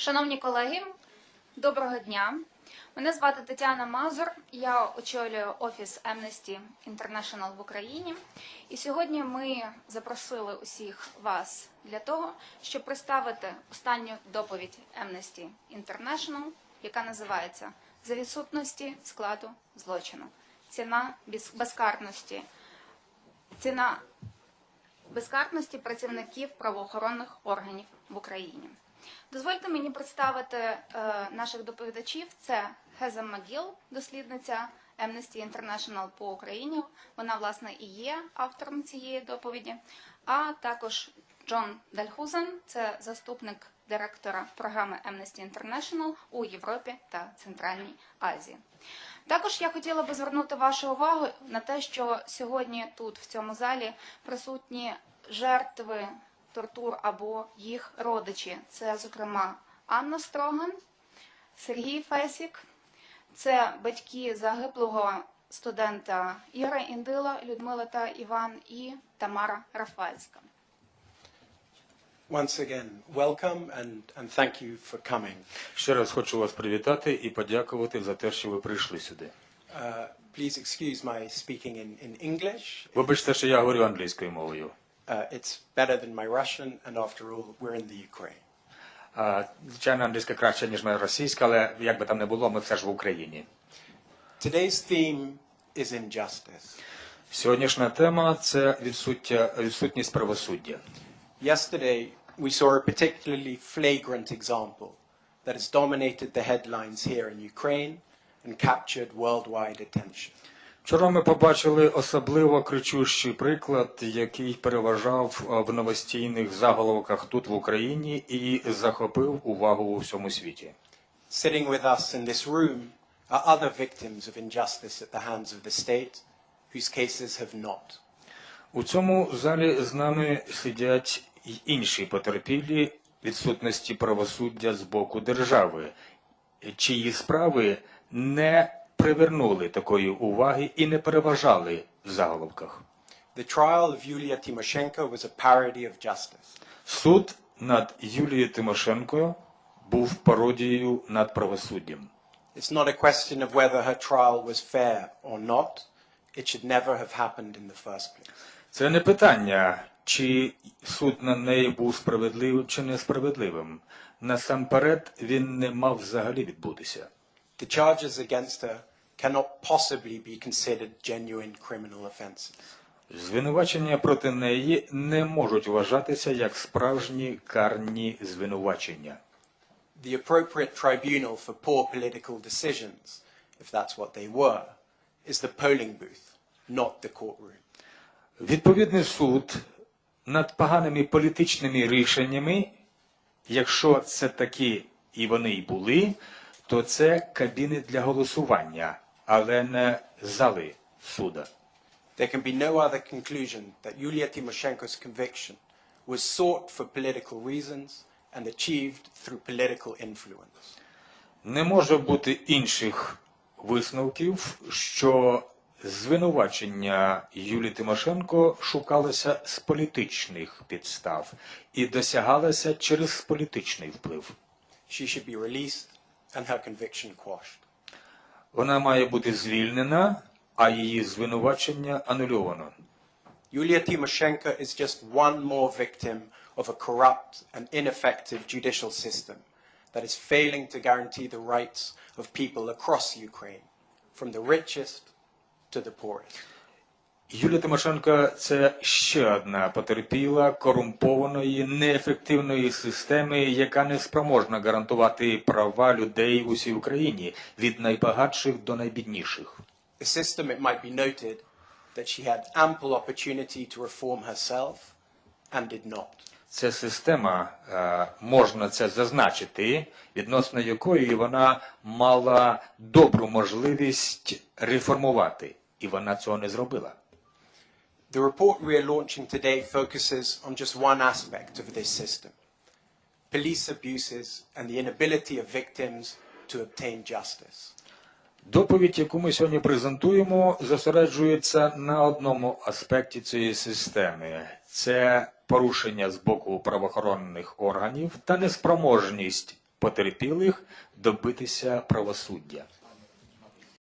Шановні колеги, доброго дня. Мене звати Тетяна Мазур. Я очолюю офіс Amnesty International в Україні. І сьогодні ми запросили усіх вас для того, щоб представити останню доповідь Amnesty International, яка називається За відсутності складу злочину. Ціна безкарності. Ціна безкарності працівників правоохоронних органів в Україні. Дозвольте мені представити е, наших доповідачів. Це Хеза Магіл, дослідниця Amnesty International по Україні. Вона, власне, і є автором цієї доповіді. А також Джон Дальхузен, це заступник директора програми Amnesty International у Європі та Центральній Азії. Також я хотіла би звернути вашу увагу на те, що сьогодні тут, в цьому залі, присутні жертви тортур або їх родичі. Це, зокрема, Анна Строган, Сергій Фесік, це батьки загиблого студента Іра Індила, Людмила та Іван і Тамара Рафальська. Once again, welcome and, and thank you for coming. Ще раз хочу вас привітати і подякувати за те, що ви прийшли сюди. Uh, please excuse my speaking in, in English. Вибачте, що я говорю англійською мовою. Uh, it's better than my Russian, and after all, we're in the Ukraine. А, Звичайно, англійська краще, ніж моя російська, але як би там не було, ми все ж в Україні. Today's theme is injustice. Сьогоднішня тема це відсуття, відсутність правосуддя. Yesterday, we saw a particularly flagrant example that has dominated the headlines here in Ukraine and captured worldwide attention. Вчора ми побачили особливо кричущий приклад, який переважав в новостійних заголовках тут в Україні і захопив увагу у всьому світі. Sitting with us in this room are other victims of injustice at the hands of the state whose cases have not. У цьому залі з нами сидять й інші потерпілі відсутності правосуддя з боку держави, чиї справи не привернули такої уваги і не переважали в заголовках. The trial of Yulia Tymoshenko was a parody of justice. Суд над Юлією Тимошенко був пародією над правосуддям. It's not a question of whether her trial was fair or not. It should never have happened in the first place. Це не питання, чи суд на неї був справедливим чи несправедливим. Насамперед він не мав взагалі відбутися. The charges against her cannot possibly be considered genuine criminal offenses. Звинувачення проти неї не можуть вважатися як справжні карні звинувачення. The appropriate tribunal for poor political decisions, if that's what they were, is the polling booth, not the courtroom. Відповідний суд над поганими політичними рішеннями, якщо це такі і вони й були, то це кабіни для голосування, але не зали суда. There can be no other conclusion that Yulia Tymoshenko's conviction was sought for political reasons and achieved through political influence. Не може бути інших висновків, що звинувачення Юлії Тимошенко шукалося з політичних підстав і досягалося через політичний вплив. She should be released and her conviction quashed. Вона має бути звільнена, а її звинувачення анульовано. Yulia Tymoshenko is just one more victim of a corrupt and ineffective judicial system that is failing to guarantee the rights of people across Ukraine, from the richest to the poorest. Юлія Тимошенко це ще одна потерпіла корумпованої, неефективної системи, яка не спроможна гарантувати права людей в усій Україні від найбагатших до найбідніших. The system, it might be noted, that she had ample opportunity to reform herself and did not. Ця система, е, можна це зазначити, відносно якої вона мала добру можливість реформувати, і вона цього не зробила. The report we are launching today focuses on just one aspect of this system police abuses and the inability of victims to obtain justice. Доповідь, яку ми сьогодні презентуємо, зосереджується на одному аспекті цієї системи: це порушення з боку правоохоронних органів та неспроможність потерпілих добитися правосуддя.